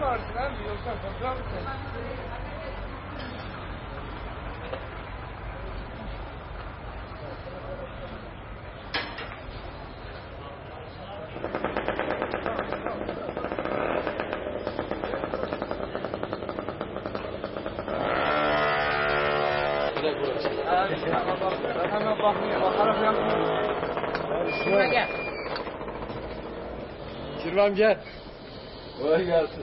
mı varsın abi yoksa fotoğraf mı? Hemen bak, hemen bakmıyor, bakarak yapmıyor. Şuna gel. Kirvem gel. Kolay gelsin.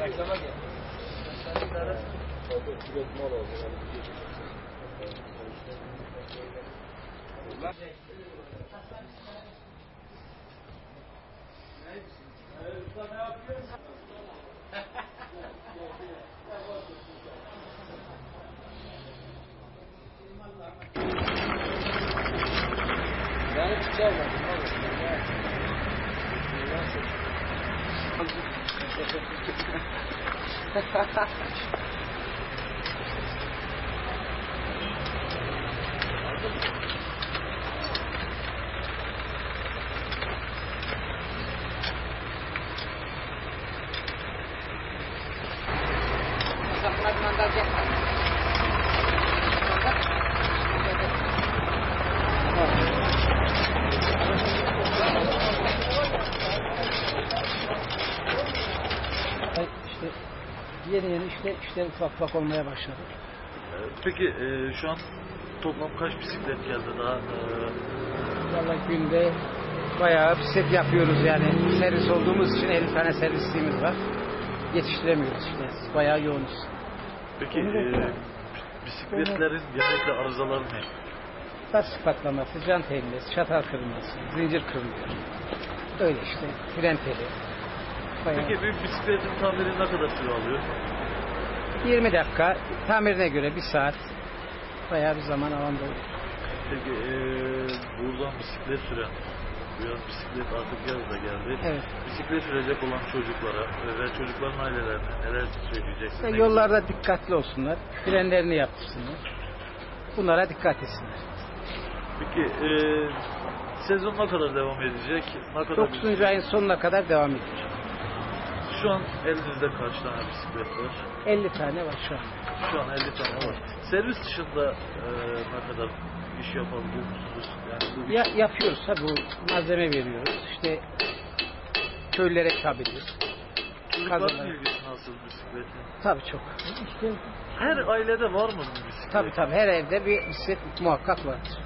Reklama gel. Yani çıkar Ha ha ha. İşte yeni yeni işte işler ufak ufak olmaya başladı. Ee, Peki e, şu an toplam kaç bisiklet geldi daha? e, Vallahi günde bayağı bisiklet yapıyoruz yani. Servis olduğumuz için 50 tane servisliğimiz var. Yetiştiremiyoruz işte. Bayağı yoğunuz. Peki e, bisikletlerin genellikle arızaları ne? Lastik patlaması, jant eğrilmesi, çatal kırılması, zincir kırılıyor. Öyle işte. Fren teli. Bayağı. Peki bir bisikletin tamiri ne kadar süre alıyor? 20 dakika. Tamirine göre bir saat. Bayağı bir zaman alanda oluyor. Peki e, buradan bisiklet süren, yaz bisiklet artık yaz da geldi. Evet. Bisiklet sürecek olan çocuklara e, ve çocukların ailelerine neler söyleyeceksin? İşte yollarda dikkatli olsunlar. Frenlerini yaptırsınlar. Bunlara dikkat etsinler. Peki e, sezon ne kadar devam edecek? Ne kadar 9. ayın sonuna kadar devam edecek. Şu an elinizde kaç tane bisiklet var? 50 tane var şu an. Şu an 50 tane var. Servis dışında e, ne kadar iş yapabiliyor musunuz? Yani bu Ya, yapıyoruz tabi bu malzeme veriyoruz. İşte köylere ediyoruz. çocukların ilgisi nasıl? Tabi çok. İşte Her ailede var mı bu bisiklet? tabi tabi her evde bir bisiklet muhakkak vardır.